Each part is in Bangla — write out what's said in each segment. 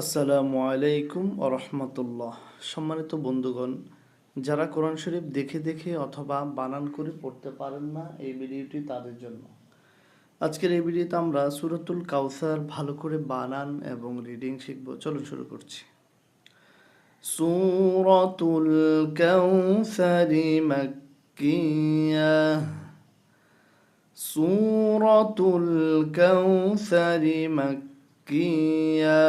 আসসালামু আলাইকুম রহমতুল্লাহ সম্মানিত বন্ধুগণ, যারা কোরআন শরীফ দেখে দেখে অথবা বানান করে পড়তে পারেন না, এই ভিডিওটি তাদের জন্য। আজকের এই ভিডিওতে আমরা সুরতুল কাউসার ভালো করে বানান এবং রিডিং শিখব। চলুন শুরু করছি। সুরতুল কাউসারি মাক্কিয়া। সুরতুল কাউসারি মাক্কিয়া।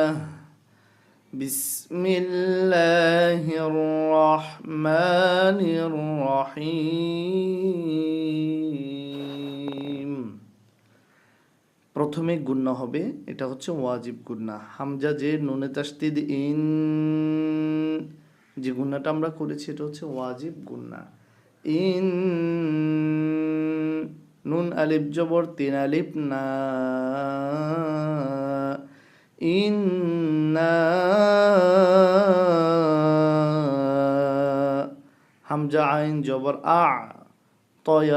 بسم الله الرحمن الرحيم প্রথমে গুন্না হবে এটা হচ্ছে ওয়াজিব গুন্না হামজা যে নুনে তাস্তিদ ইন যে গুন্নাটা আমরা করেছি এটা হচ্ছে ওয়াজিব গুন্না ইন নুন আলিফ জবর তিন আলিফ না হামজা আইন জবর আ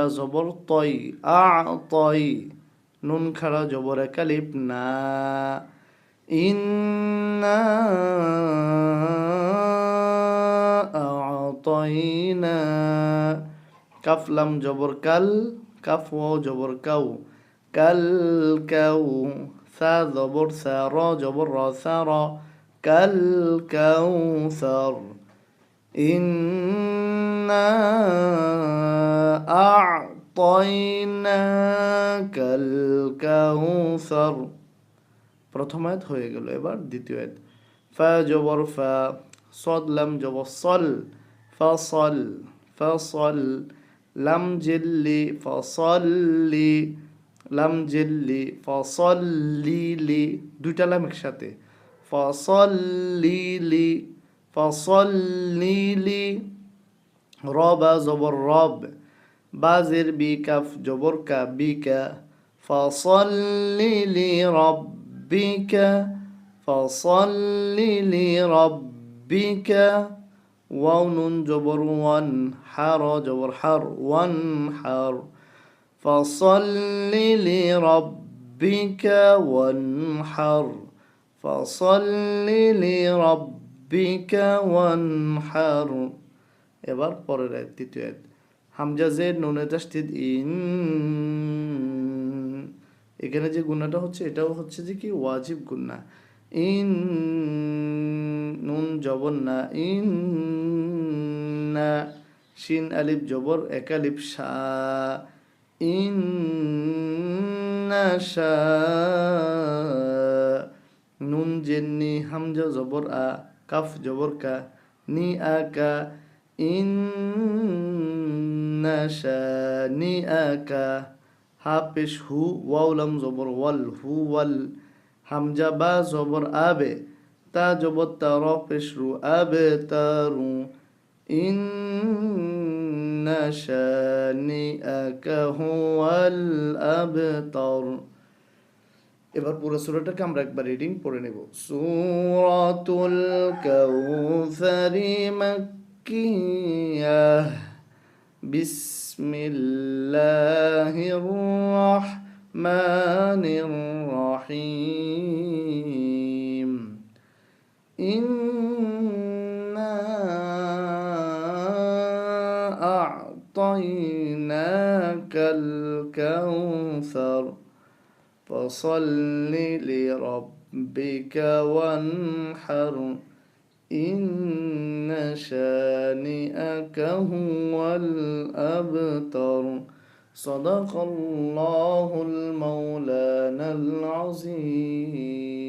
জবর তই, আ নুন খাড়া জবর একালিপ না। আতইনা। কাফলাম জবর কাল, কাফ জবর কাউ, কাল কাউ। সা জবর সা র জবর র সা র কাল কাউসার إنا أعطيناك الكوثر প্রথম আয়াত হয়ে গেল এবার দ্বিতীয় আয়াত ফা জবর ফা صاد লাম জবর সল ফসল ফসল লাম জিল্লি ফসল্লি লাম জিল্লি, ফসল্লি লি, দুইটা লাম একসাথে। ফসল্লি লি, ফসল্লি রবা জবর রব, বাজের বি কাফ জবর কা বিকা ফসল্লি রব্বিকা ফসল্লি রব্বিকা ওয়াও নুন জবর ওয়ান হার জবর হার, ওয়ান হার। রব্বিকা ওয়ানহার ফসল্লি রব্বিকা রব্বিকা ওয়ানহার এবার পরের আয়াত তৃতীয় আয়াত। হামজা জেড নুনে তাসদিদ, ইন। এখানে যে গুণাটা হচ্ছে, এটাও হচ্ছে যে কি? ওয়াজিব গুণা। ইন। নুন জবর না। ইন। না। শিন, আলিফ, জবর একালিফ শা ইন নুন জেন্নি, হামজা জবর আ, কাফ জবর কা, নি আকা ইন্নাশানি আকা হা পেশ হু ওয়াউলাম জবর ওয়াল, হু ওয়াল। হামজা বা জবর আবে, তা জবর তার পেশ রু আবে তারু। ইন্নাশানি আকা হুয়াল আবতার এবার পুরো সূরাটাকে আমরা একবার রিডিং পড়ে নেব। সূরাতুল কাউসারি মাক্কিয়া। বিসমিল্লাহির রাহমানির রহিম। ইন্না أعطيناك الكوثر. فصل لربك وانحر. إن شانئك هو الأبتر. صدق الله المولانا العظيم.